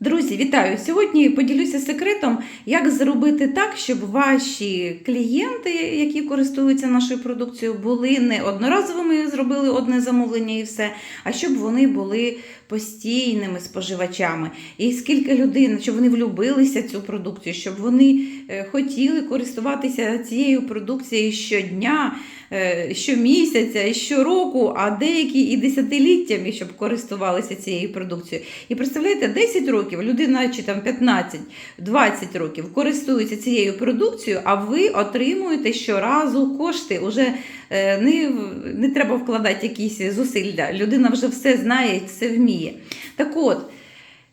Друзі, вітаю! Сьогодні поділюся секретом, як зробити так, щоб ваші клієнти, які користуються нашою продукцією, були не одноразовими, зробили одне замовлення і все, а щоб вони були постійними споживачами. І скільки людей, щоб вони влюбилися цю продукцію, щоб вони е, хотіли користуватися цією продукцією щодня, е, щомісяця, щороку, а деякі і десятиліттями, щоб користувалися цією продукцією. І представляєте, 10 років людина чи там 15, 20 років користується цією продукцією, а ви отримуєте щоразу кошти. Уже е, не, не треба вкладати якісь зусилля. Людина вже все знає, все вміє. Так от,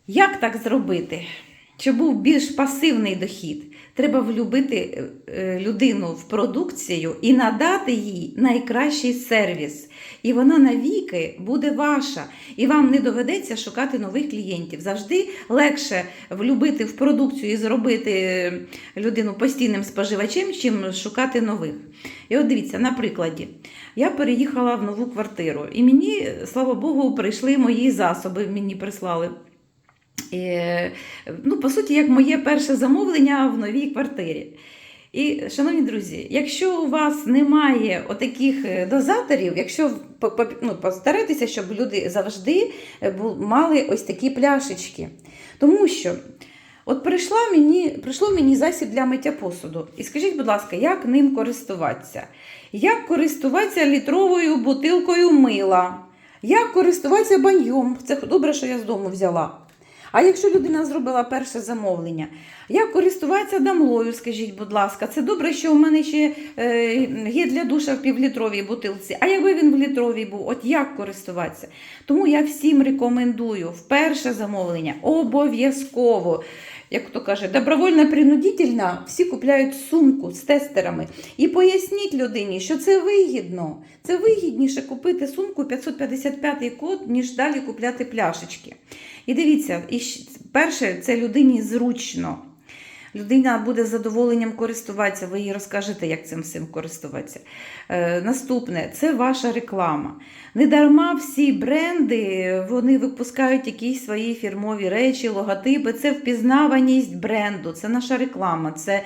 як так зробити? Щоб був більш пасивний дохід, треба влюбити е, е, людину в продукцію і надати їй найкращий сервіс. І вона навіки буде ваша. І вам не доведеться шукати нових клієнтів. Завжди легше влюбити в продукцію і зробити е, людину постійним споживачем, чим шукати нових. І от дивіться, на прикладі. Я переїхала в нову квартиру, і мені, слава Богу, прийшли мої засоби, мені прислали. Ну, по суті, як моє перше замовлення в новій квартирі. І, шановні друзі, якщо у вас немає отаких е, дозаторів, якщо ну, постарайтеся, щоб люди завжди е, мали ось такі пляшечки. Тому що от прийшла мені, прийшло мені засіб для миття посуду. І скажіть, будь ласка, як ним користуватися? Як користуватися літровою бутилкою мила? Як користуватися баньйом? Це є, що я з дому взяла. А якщо людина зробила перше замовлення, як користуватися дамлою, скажіть, будь ласка, це добре, що у мене ще е, є для душа в півлітровій бутилці. А якби він в літровій був, от як користуватися? Тому я всім рекомендую в перше замовлення обов'язково. Як то каже, добровольно принудительно всі купляють сумку з тестерами. І поясніть людині, що це вигідно. Це вигідніше купити сумку 555 код, ніж далі купляти пляшечки. І дивіться, і перше, це людині зручно. Людина буде з задоволенням користуватися, ви їй розкажете, як цим всім користуватися. Е, наступне це ваша реклама. Недарма всі бренди вони випускають якісь свої фірмові речі, логотипи. Це впізнаваність бренду, це наша реклама. Це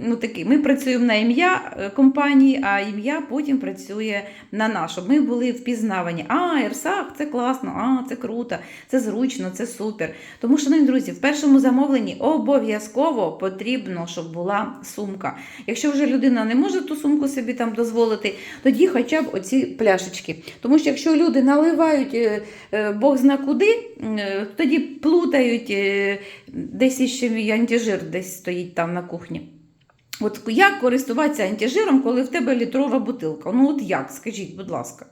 ну, такі. Ми працюємо на ім'я е, компанії, а ім'я потім працює на нас, щоб ми були впізнавані. А, Ерсак, це класно, а, це круто, це зручно, це супер. Тому, шановні друзі, в першому замовленні обов'язково потрібно, щоб була сумка. Якщо вже людина не може ту сумку собі там дозволити, тоді хоча б оці пляшечки. Тому що якщо люди наливають е, е, Бог зна куди, е, тоді плутають е, десь іще антижир десь стоїть там на кухні. От як користуватися антижиром, коли в тебе літрова бутилка? Ну от як, скажіть, будь ласка.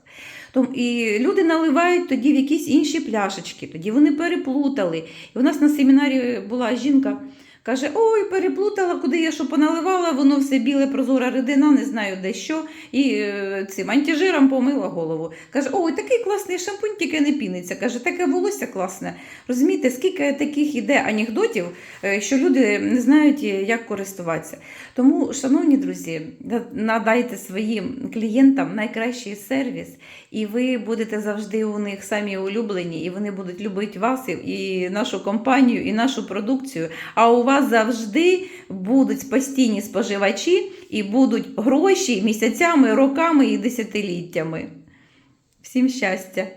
Том, і люди наливають тоді в якісь інші пляшечки, тоді вони переплутали. І у нас на семінарі була жінка, каже: Ой, переплутала, куди я що поналивала, воно все біле, прозора рідина, не знаю де що. І е, цим антижиром помила голову. Каже, ой, такий класний шампунь, тільки не піниться. Каже, таке волосся класне. Розумієте, скільки таких іде анекдотів, е, що люди не знають, е, як користуватися. Тому, шановні друзі, надайте своїм клієнтам найкращий сервіс, і ви будете завжди у них самі улюблені, і вони будуть любити вас, і- нашу компанію, і нашу продукцію. А у вас завжди будуть постійні споживачі і будуть гроші місяцями, роками і десятиліттями. Всім щастя!